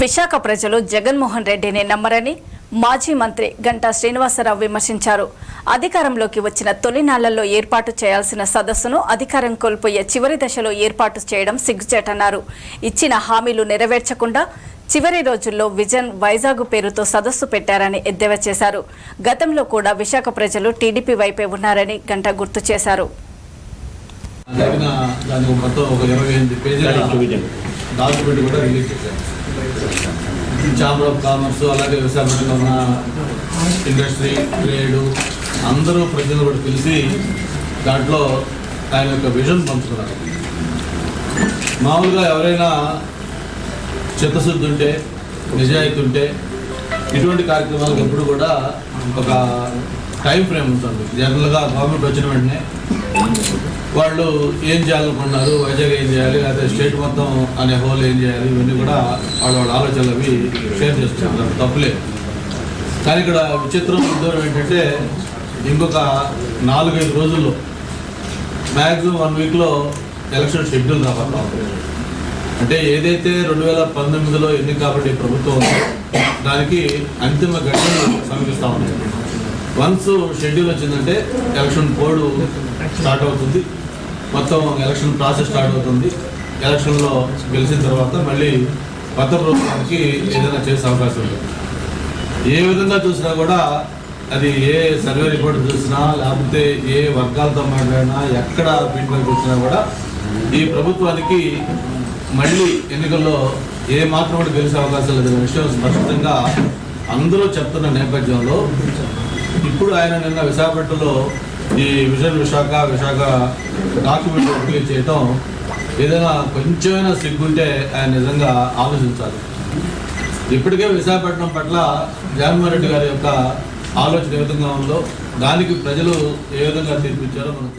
విశాఖ ప్రజలు జగన్మోహన్ రెడ్డిని నమ్మరని మాజీ మంత్రి గంటా శ్రీనివాసరావు విమర్శించారు. అధికారంలోకి వచ్చిన తొలినాళ్ళలో ఏర్పాటు చేయాల్సిన సదస్సును అధికారం కోల్పోయే చివరి దశలో ఏర్పాటు చేయడం సిగ్గుచేటన్నారు. ఇచ్చిన హామీలు నెరవేర్చకుండా చివరి రోజుల్లో విజన్ వైజాగ్ పేరుతో సదస్సు పెట్టారని ఎద్దేవా చేశారు. గతంలో కూడా విశాఖ ప్రజలు టీడీపీ వైపే ఉన్నారని గంటా గుర్తు చేశారు. డాక్యుమెంట్ కూడా రిలీజ్ చేశారు. ఛాంబర్ ఆఫ్ కామర్స్ అలాగే విశాఖపట్నంలో ఉన్న ఇండస్ట్రీ ట్రేడు అందరూ ప్రజలు కూడా పిలిచి దాంట్లో ఆయన యొక్క విజన్ పంచుకున్నారు మామూలుగా ఎవరైనా చిత్తశుద్ధి ఉంటే నిజాయితీ ఉంటే ఇటువంటి కార్యక్రమాలకు ఎప్పుడు కూడా ఒక టైం ఫ్రేమ్ ఉంటుంది. జనరల్గా గవర్నమెంట్ వచ్చిన వెంటనే వాళ్ళు ఏం చేయాలనుకున్నారు వైజాగ్ ఏం చేయాలి? లేదా స్టేట్ మొత్తం అనే హోల్ ఏం చేయాలి? ఇవన్నీ కూడా వాళ్ళ వాళ్ళ ఆలోచనలు అవి షేర్ చేస్తున్నారు. తప్పులే. కానీ ఇక్కడ విచిత్రం ఉద్యోగం ఏంటంటే ఇంకొక నాలుగైదు రోజుల్లో మ్యాక్సిమం వన్ వీక్లో ఎలక్షన్ షెడ్యూల్ రాబోతా అంటే ఏదైతే రెండు వేల పంతొమ్మిదిలో ఎన్నిక కాబట్టి ప్రభుత్వం ఉందో దానికి అంతిమ ఘటనలు సమీపిస్తూ ఉన్నాయి వన్స్ షెడ్యూల్ వచ్చిందంటే ఎలక్షన్ కోడ్ స్టార్ట్ అవుతుంది. మొత్తం ఎలక్షన్ ప్రాసెస్ స్టార్ట్ అవుతుంది. ఎలక్షన్లో గెలిచిన తర్వాత మళ్ళీ కొత్త ప్రభుత్వానికి ఏదైనా చేసే అవకాశం ఉంది. ఏ విధంగా చూసినా కూడా అది ఏ సర్వే రిపోర్ట్ చూసినా లేకపోతే ఏ వర్గాలతో మాట్లాడినా ఎక్కడ ఫీడ్బ్యాక్ చూసినా కూడా ఈ ప్రభుత్వానికి మళ్ళీ ఎన్నికల్లో ఏ మాత్రం కూడా గెలిచే అవకాశం లేదనే విషయం స్పష్టంగా అందరూ చెప్తున్న నేపథ్యంలో ఇప్పుడు ఆయన నిన్న విశాఖపట్నంలో ఈ vision Visakha Visakha document apply చేయటం ఏదైనా కొంచెమైనా సిగ్గుంటే ఆయన నిజంగా ఆలోచించాలి. ఇప్పటికే విశాఖపట్నం పట్ల జగన్మోహన్ రెడ్డి గారి యొక్క ఆలోచన ఏ విధంగా ఉందో దానికి ప్రజలు ఏ విధంగా తీర్పిచ్చారో మనం